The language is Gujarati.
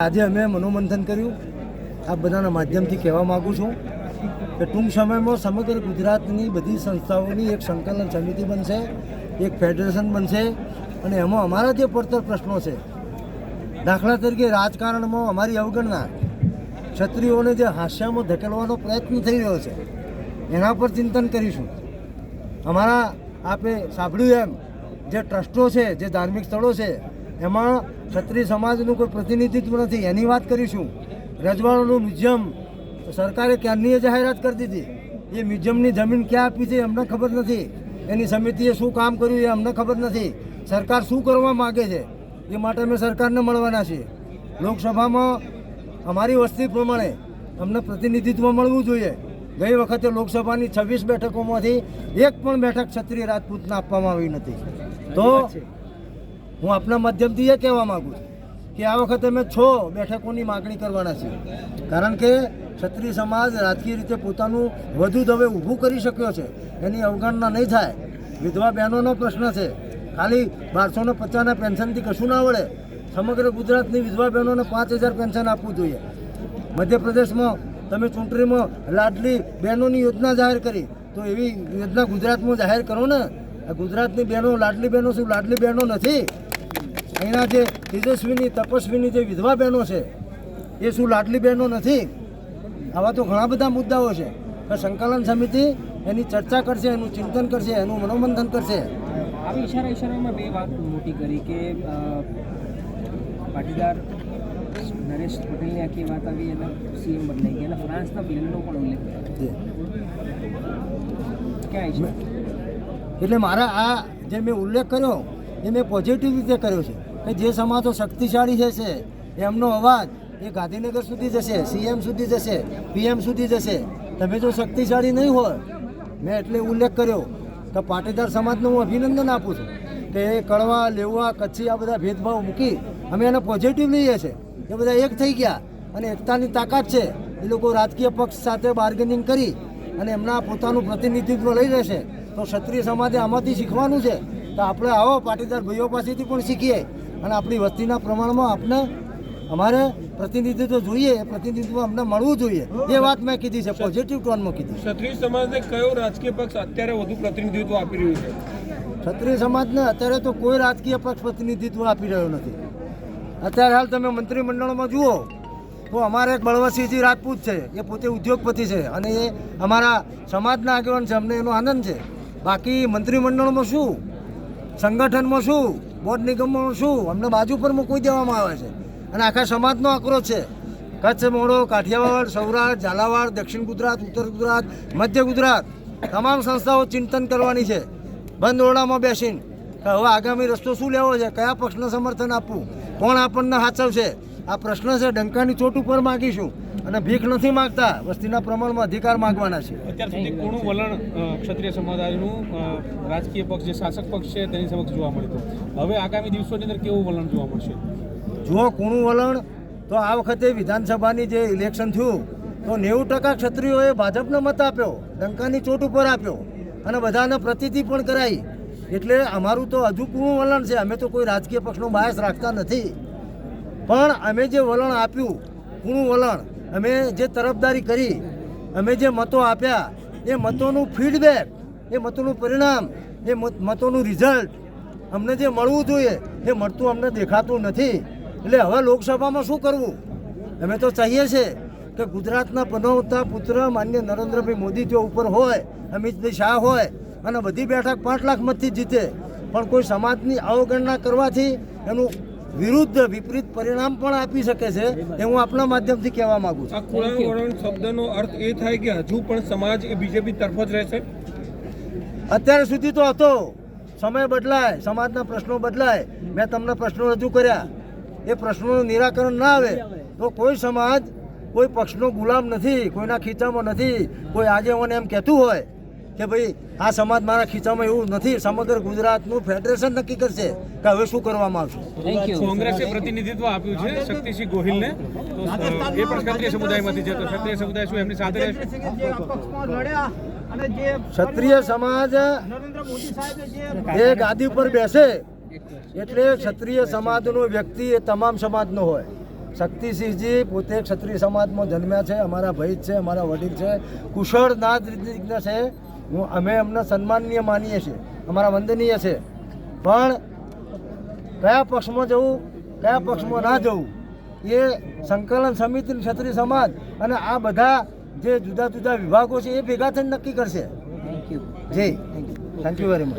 આજે અમે મનોમંથન કર્યું. આ બધાના માધ્યમથી કહેવા માગું છું કે ટૂંક સમયમાં સમગ્ર ગુજરાતની બધી સંસ્થાઓની એક સંકલન સમિતિ બનશે, એક ફેડરેશન બનશે અને એમાં અમારા જે પડતર પ્રશ્નો છે, દાખલા તરીકે રાજકારણમાં અમારી અવગણના ક્ષત્રિયોને જે હાસ્યામાં ધકેલવાનો પ્રયત્ન થઈ રહ્યો છે, એના પર ચિંતન કરીશું. અમારા આપે સાંભળ્યું એમ, જે ટ્રસ્ટો છે, જે ધાર્મિક સ્થળો છે, એમાં ક્ષત્રિય સમાજનું કોઈ પ્રતિનિધિત્વ નથી. એની વાત કરીશું. રજવાડાનું મ્યુઝિયમ સરકારે ક્યારની જાહેરાત કરી દીધી? એ મ્યુઝિયમની જમીન ક્યાં આપી છે અમને ખબર નથી. એની સમિતિએ શું કામ કર્યું એ અમને ખબર નથી. સરકાર શું કરવા માગે છે એ માટે અમે સરકારને મળવાના છીએ. લોકસભામાં અમારી વસ્તી પ્રમાણે અમને પ્રતિનિધિત્વ મળવું જોઈએ. ગઈ વખતે લોકસભાની છવ્વીસ બેઠકોમાંથી એક પણ બેઠક ક્ષત્રિય રાજપૂતને આપવામાં આવી નથી. તો હું આપના માધ્યમથી એ કહેવા માગું છું કે આ વખતે અમે છ બેઠકોની માગણી કરવાના છીએ. કારણ કે ક્ષત્રિય સમાજ રાજકીય રીતે પોતાનું વધુ દવે ઊભું કરી શક્યો છે. એની અવગણના નહીં થાય. વિધવા બહેનોનો પ્રશ્ન છે. ખાલી બારસો ને પચાસના પેન્શનથી કશું ના વળે. સમગ્ર ગુજરાતની વિધવા બહેનોને પાંચ હજાર પેન્શન આપવું જોઈએ. મધ્યપ્રદેશમાં તમે ચૂંટણીમાં લાડલી બહેનોની યોજના જાહેર કરી. તો એવી યોજના ગુજરાતમાં જાહેર કરો ને. ગુજરાતની બહેનો લાડલી બહેનો શું? લાડલી બહેનો નથી. અહીંના જે તેજસ્વીની તપસ્વીની જે વિધવા બહેનો છે એ શું લાડલી બહેનો નથી? આવા તો ઘણા બધા મુદ્દાઓ છે. સંકલન સમિતિ એની ચર્ચા કરશે એનું ચિંતન કરશે એનું મનોમંથન કરશે. આવી ઈશારા ઈશારામાં બે વાત મોટી કરી કે પાટીદાર નરેશ પટેલની આખી વાત આવી એના સીએમ બદલાઈ ગયા. અને ફ્રાન્સના બિલનો પણ ઉલ્લેખ કર્યો. એટલે મારા આ જે મેં ઉલ્લેખ કર્યો એ મેં પોઝિટિવ રીતે કર્યો છે. કે જે સમાજો શક્તિશાળી છે, એમનો અવાજ એ ગાંધીનગર સુધી જશે, સીએમ સુધી જશે, પીએમ સુધી જશે. તમે જો શક્તિશાળી નહીં હોય, મેં એટલે ઉલ્લેખ કર્યો કે પાટીદાર સમાજને હું અભિનંદન આપું છું કે કડવા, લેવા, કચ્છી આ બધા ભેદભાવ મૂકી અમે એને પોઝિટિવ લઈએ છીએ એ બધા એક થઈ ગયા અને એકતાની તાકાત છે. એ લોકો રાજકીય પક્ષ સાથે બાર્ગેનિંગ કરી અને એમના પોતાનું પ્રતિનિધિત્વ લઈ રહેશે. તો ક્ષત્રિય સમાજે આમાંથી શીખવાનું છે. તો આપણે આવો પાટીદાર ભાઈઓ પાસેથી પણ શીખીએ. અને આપણી વસ્તીના પ્રમાણમાં આપણે અમારે પ્રતિનિધિત્વ જોઈએ એ પ્રતિનિધિત્વ અમને મળવું જોઈએ. એ વાત મેં કીધી છે પોઝિટિવ ટોનમાં કીધી ક્ષત્રિય સમાજને કયો રાજકીય પક્ષ અત્યારે વધુ પ્રતિનિધિત્વ આપી રહ્યું છે? ક્ષત્રિય સમાજને અત્યારે તો કોઈ રાજકીય પક્ષ પ્રતિનિધિત્વ આપી રહ્યો નથી. અત્યારે હાલ તમે મંત્રીમંડળમાં જુઓ તો અમારે એક બળવતસિંહજી રાજપૂત છે એ પોતે ઉદ્યોગપતિ છે અને એ અમારા સમાજના આગેવાન છે અમને એનો આનંદ છે. બાકી મંત્રીમંડળમાં શું? સંગઠનમાં શું? બોર્ડ નિગમમાં શું? અમને બાજુ પર મૂકી દેવામાં આવે છે. અને આખા સમાજનો આક્રોશ છે. કચ્છ, મોડો, કાઠિયાવાડ, સૌરાષ્ટ્ર, ઝાલાવાડ, દક્ષિણ ગુજરાત, ઉત્તર ગુજરાત, મધ્ય ગુજરાત તમામ સંસ્થાઓ ચિંતન કરવાની છે. બંધ ઓરડામાં બેસીને. હવે આગામી રસ્તો શું લેવો છે? કયા પક્ષને સમર્થન આપવું? કોણ આપણને હાચવશે આ પ્રશ્ન છે ડંકાની ચોટ ઉપર માગીશું. અને ભીખ નથી માંગતા વસ્તીના પ્રમાણમાં અધિકાર માગવાના છે. અત્યાર સુધી કોણું વલણ ક્ષત્રિય સમાજનું રાજકીય પક્ષ જે શાસક પક્ષ છે તેની સમક્ષ જોવા મળ્યું હવે આગામી દિવસોની અંદર કેવું વલણ જોવા મળશે? જો કોણું વલણ તો આ વખતે વિધાનસભાની જે ઇલેક્શન થયું તો નેવું ટકા ક્ષત્રિયોએ ભાજપને મત આપ્યો ડંકાની ચોટ ઉપર આપ્યો અને બધાને પ્રતિતિ પણ કરાઈ. એટલે અમારું તો હજુ કુણું વલણ છે અમે તો કોઈ રાજકીય પક્ષનો બાયસ રાખતા નથી. પણ અમે જે વલણ આપ્યું કુણું વલણ અમે જે તરફદારી કરી, અમે જે મતો આપ્યા, એ મતોનું ફીડબેક એ મતોનું પરિણામ, એ મત- મતોનું રિઝલ્ટ અમને જે મળવું જોઈએ, એ મળતું અમને દેખાતું નથી. એટલે હવે લોકસભામાં શું કરવું? અમે તો ચાહીએ છીએ કે ગુજરાતના પનવતા પુત્ર માન્ય નરેન્દ્રભાઈ મોદી જો ઉપર હોય, અમિતભાઈ શાહ હોય, અને બધી બેઠક પાંચ લાખ મતથી જીતે, પણ કોઈ સમાજની અવગણના કરવાથી એનું વિરુદ્ધ વિપરીત પરિણામ પણ આપી શકે છે એ હું આપણા માધ્યમથી કહેવા માંગુ છું. આ ખુલ્લા શબ્દનો અર્થ એ થાય કે હજુ પણ સમાજ એ બીજેપી તરફ જ રહેશે? અત્યાર સુધી તો હતો. સમય બદલાય સમાજના પ્રશ્નો બદલાય. મેં તમને પ્રશ્નો રજૂ કર્યા. એ પ્રશ્નોનું નિરાકરણ ના આવે તો કોઈ સમાજ કોઈ પક્ષનો ગુલામ નથી કોઈના ખીચામાં નથી. કોઈ આજે મને એમ કહેતું હોય કે ભાઈ આ સમાજ મારા ખીચામાં એવું નથી સમગ્ર ગુજરાતનું ફેડરેશન નક્કી કરશે કે હવે શું કરવામાં આવશે? કોંગ્રેસે પ્રતિનિધિત્વ આપ્યું છે શક્તિસિંહ ગોહિલને. એ પણ ક્ષત્રિય સમુદાયમાંથી છે તો ક્ષત્રિય સમુદાય શું એમની સાથે રહેશે? ક્ષત્રિય સમાજ એ ગાદી પર બેસે એટલે ક્ષત્રિય સમાજનો વ્યક્તિ એ તમામ સમાજનો હોય. શક્તિસિંહજી પોતે ક્ષત્રિય સમાજમાં જન્મ્યા છે અમારા ભાઈ છે અમારા વડીલ છે. કુશળ નાદ રીતના છે. હું અમે એમને સન્માનીય માનીએ છીએ. અમારા વંદનીય છે. પણ કયા પક્ષમાં જવું કયા પક્ષમાં ના જવું એ સંકલન સમિતિ ક્ષત્રિય સમાજ અને આ બધા જે જુદા જુદા વિભાગો છે એ ભેગા થઈને નક્કી કરશે. Thank you ji. Thank you very much